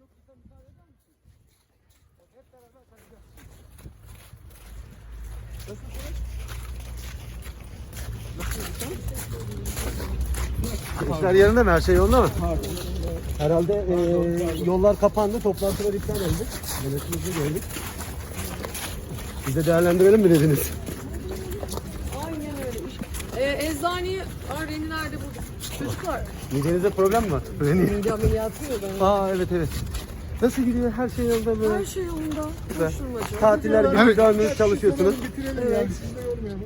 çok kısa müsaade eder misin? Bak hep beraber sayacağız. Nasılsınız? İşler yerinde mi? Her şey yolunda mı? Herhalde eee, yollar kapandı, toplantılar iptal oldu. Yönetimimizi gördük. Biz de değerlendirelim mi dediniz? Aynen öyle. Ee, eczaneyi Arden'i nerede bulduk? Çocuklar. Midenizde problem mi var? Mide ameliyatı yok ben. Aa evet evet. Nasıl gidiyor? Her şey yolunda böyle. Her şey yolunda. Güzel. Tatiller gibi dönmeye çalışıyorsunuz. Bitirelim yani siz de yormayalım.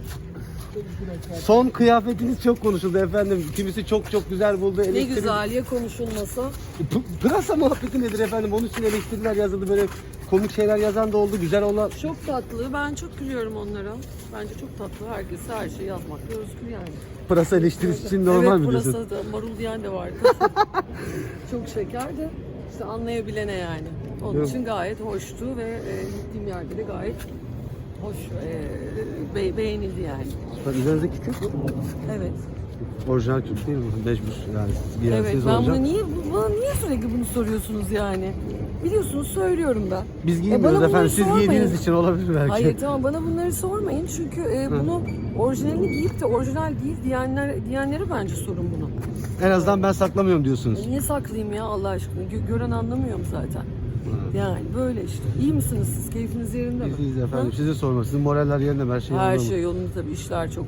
Çok güzel. Son kıyafetiniz çok konuşuldu efendim. Kimisi çok çok güzel buldu. Ne Eleştiri- güzel ya konuşulmasa. P- Pırasa muhabbeti nedir efendim? Onun için eleştiriler yazıldı. Böyle komik şeyler yazan da oldu. Güzel olan. Çok tatlı. Ben çok gülüyorum onlara. Bence çok tatlı. Herkes her şeyi yazmakta özgür yani. Pırasa eleştirisi için normal evet, mi diyorsun? burası da marul diyen de vardı. çok şeker de işte anlayabilene yani. Onun Yok. için gayet hoştu ve e, gittiğim yerde de gayet hoş e, be- beğenildi yani. Bak üzerinizdeki kürk Evet. orijinal kürk değil mi? Mecbur yani siz Evet ben olacak. bunu niye bu- bana niye sürekli bunu soruyorsunuz yani? Biliyorsunuz söylüyorum ben. Biz E, giymiyoruz bana bunları efendim. Siz sormayın. giydiğiniz için olabilir belki. Hayır tamam bana bunları sormayın çünkü e, bunu orijinalini giyip de orijinal değil diyenler diyenlere bence sorun bunu. En azından ben saklamıyorum diyorsunuz. E, niye saklayayım ya Allah aşkına? Gö- gören anlamıyor mu zaten? Yani böyle işte. İyi misiniz siz? Keyfiniz yerinde mi? Biz efendim Ha? size sormak. Sizin moraller yerinde mi? Her şey Her yolunda mı? şey yolunda tabii işler çok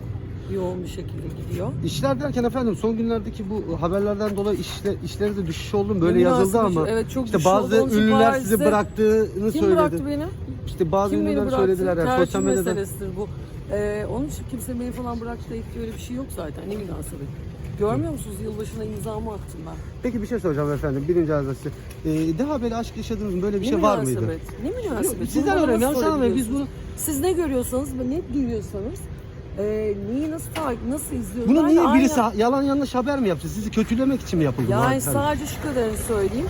yoğun bir şekilde gidiyor. İşler derken efendim son günlerdeki bu haberlerden dolayı işle, işlere de düşüş oldu? Böyle Ne yazıldı münasebet, ama evet, çok işte düşüş oldu. bazı Onun için ünlüler Paris'te- sizi bıraktığını Kim söyledi. bıraktı beni? İşte bazı Kim beni ünlüler bıraktı? söylediler yani Tercih sosyal medyada. meselesidir bu. Ee, onun için kimse beni falan bıraktı deyip öyle bir şey yok zaten. Ne münasebet. Görmüyor musunuz? Yılbaşına imzamı attım ben. Peki bir şey soracağım efendim. Birinci adresi. Ee, daha böyle aşk yaşadınız mı? Böyle bir ne şey var mıydı? münasebet? Ne münasebet? Yok, sizden Bunu bana öğrenelim. nasıl Yanlış anlamayın. Biz sorabiliyorsunuz? Siz ne görüyorsanız ne duyuyorsanız e, neyi nasıl takip, nasıl izliyorsunuz? Bunu niye de birisi aynı- yalan yanlış haber mi yaptı? Sizi kötülemek için mi yapıldı? bu Yani hadise? sadece şu kadarını söyleyeyim.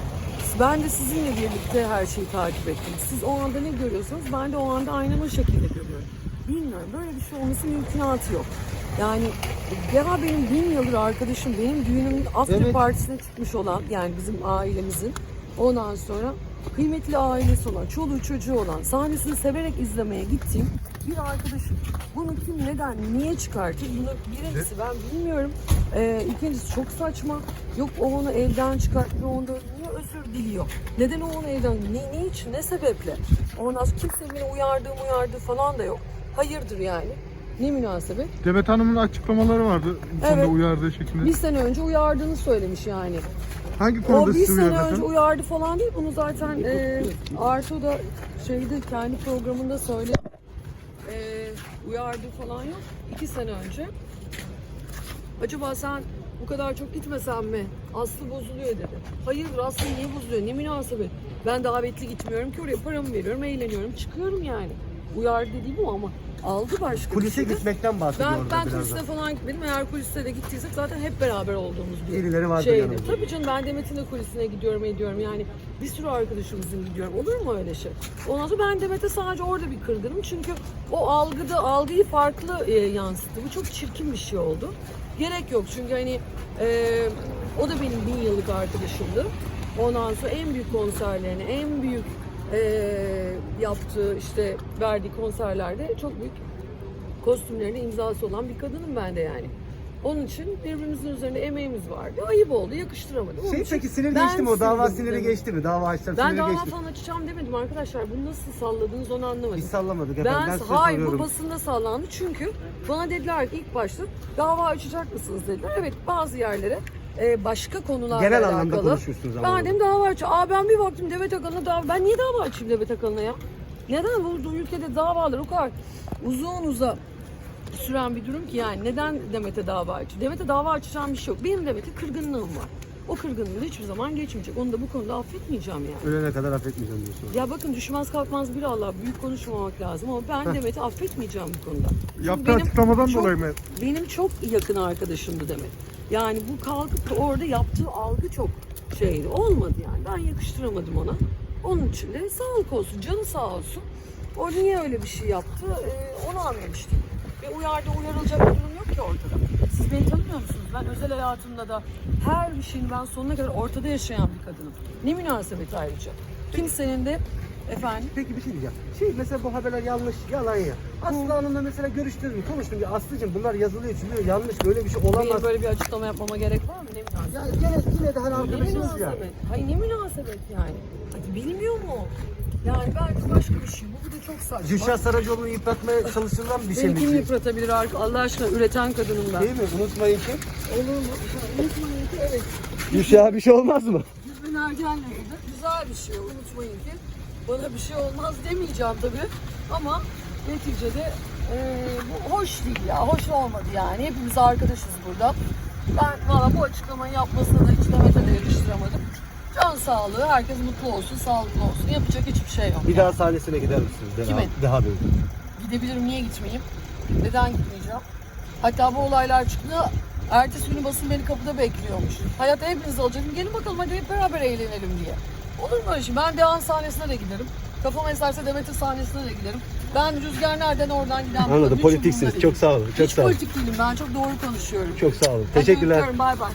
Ben de sizinle birlikte her şeyi takip ettim. Siz o anda ne görüyorsanız ben de o anda aynen o şekilde görüyorum. Bilmiyorum böyle bir şey olması mümkünatı yok. Yani Deha benim bin yıldır arkadaşım. Benim düğünümün after Evet. partisine çıkmış olan yani bizim ailemizin. Ondan sonra kıymetli ailesi olan, çoluğu çocuğu olan, sahnesini severek izlemeye gittiğim bir arkadaşım. Bunu kim, neden, niye çıkartır? Bunu birincisi ben bilmiyorum. Ee, ikincisi çok saçma. Yok o onu evden çıkarttı, onda niye özür diliyor? Neden o onu evden, ne, ne için, ne sebeple? Ondan sonra kimse beni uyardığı uyardığı falan da yok. Hayırdır yani. Ne münasebet? Demet Hanım'ın açıklamaları vardı konuda Evet. uyardığı şekilde. Bir sene önce uyardığını söylemiş yani. Hangi O konuda bir sizi sene uyardı önce efendim? uyardı falan değil. Bunu zaten e, Arto da şeyde kendi programında söyledi. Uyardı falan yok. İki sene önce. Acaba sen bu kadar çok gitmesen mi? Aslı bozuluyor dedi. Hayırdır Aslı niye bozuluyor? Ne münasebet? Ben davetli gitmiyorum ki oraya paramı veriyorum, eğleniyorum, çıkıyorum yani. Uyardı dediğim o ama aldı başka bir Kulise şey de. gitmekten bahsediyor Ben, orada ben biraz da. kuliste falan gitmedim. Eğer kuliste de gittiysek zaten hep beraber olduğumuz bir Birileri vardır şeydi. yanımızda. Tabii canım ben Demet'in de kulisine gidiyorum ediyorum. Yani bir sürü arkadaşımızın gidiyorum. Olur mu öyle şey? Ondan sonra ben Demet'e sadece orada bir kırgınım. Çünkü o algıda algıyı farklı e, yansıttı. Bu çok çirkin bir şey oldu. Gerek yok çünkü hani e, o da benim bin yıllık arkadaşımdı. Ondan sonra en büyük konserlerini, en büyük e, yaptığı işte verdiği konserlerde çok büyük kostümlerine imzası olan bir kadınım ben de yani. Onun için birbirimizin üzerinde emeğimiz vardı. Ayıp oldu, yakıştıramadım. Onun Şey için peki sinir ben geçti mi o? Dava sildim siniri dedim. geçti mi? Dava açacağım Ben siniri dava geçti. falan açacağım demedim arkadaşlar. Bunu nasıl salladınız onu anlamadım. Hiç sallamadık efendim. Ben, Ben, size hayır soruyorum. bu basında sallandı çünkü bana dediler ki ilk başta dava açacak mısınız dediler. Evet bazı yerlere e, başka konularla Genel alakalı. anlamda konuşuyorsunuz ama. Ben dedim dava aç. Aa ben bir baktım Demet Akalın'a dava. Ben niye dava açayım Demet Akalın'a ya? Neden bu ülkede davalar o kadar uzun uza süren bir durum ki yani neden Demet'e dava açıyor? Demet'e dava açacağım bir şey yok. Benim Demet'e kırgınlığım var. O kırgınlığı hiçbir zaman geçmeyecek. Onu da bu konuda affetmeyeceğim yani. Ölene kadar affetmeyeceğim diyorsun. Ya bakın düşmez kalkmaz bir Allah büyük konuşmamak lazım ama ben Demet'i affetmeyeceğim bu konuda. Çünkü Yaptığı benim açıklamadan çok- dolayı mı? Benim çok yakın arkadaşımdı Demet. Yani bu kalkıp da orada yaptığı algı çok şeydi. Olmadı yani. Ben yakıştıramadım ona. Onun için de sağlık olsun, canı sağ olsun. O niye öyle bir şey yaptı ee, onu anlamıştım. Ve uyardı uyarılacak bir durum yok ki ortada. Siz beni tanımıyor musunuz? Ben özel hayatımda da her bir şeyini ben sonuna kadar ortada yaşayan bir kadınım. Ne münasebet ayrıca. Kimsenin de efendim Peki bir şey diyeceğim. Şey mesela bu haberler yanlış, yalan ya. Aslı Hanım'la mesela görüştürdüm, konuştum. Ya Aslı'cığım bunlar yazılıyor, çiziyor, yanlış. Böyle bir şey olamaz. benim böyle bir açıklama yapmama gerek var mı? Ne münasebet? Ya gene, yine de hani Ne arkadaşınız ya. münasebet? Hayır ne münasebet yani? Hadi bilmiyor mu? Yani başka bir şey. Bu de çok saçma. Gülşah Saracoğlu'nu yıpratmaya çalışılan bir şey Beni mi? kim yıpratabilir ar- Allah aşkına üreten kadınım ben. Değil mi? Unutmayın ki. Olur mu? Unutmayın ki evet. Gülşah'a bir şey olmaz mı? Hüsnü Ergen lafıdır. Güzel bir şey. Unutmayın ki. Bana bir şey olmaz demeyeceğim tabii. Ama neticede eee, bu hoş değil ya. Hoş olmadı yani. Hepimiz arkadaşız burada. Ben valla bu açıklamayı yapmasına da hiç Demet'e de yakıştıramadım. Can sağlığı, herkes mutlu olsun, sağlıklı olsun. Yapacak hiçbir şey yok. Bir daha sahnesine gider misiniz? Deha, Kimin? Deha Bey. Gidebilirim, niye gitmeyeyim? Neden gitmeyeceğim? Hatta bu olaylar çıktı. Ertesi günü basın beni kapıda bekliyormuş. Hayatta hepinizi alacaktım. Gelin bakalım hadi hep beraber eğlenelim diye. Olur mu öyle şey? Ben Dehan sahnesine de giderim. Kafam eserse Demet'in sahnesine de giderim. Ben Rüzgar nereden oradan giden. Anladım. Politiksiniz. Çok sağ olun. Çok Hiç sağ olun. politik değilim ben. Çok doğru konuşuyorum. Çok sağ olun. Hadi Teşekkürler. öpüyorum, Bay bay.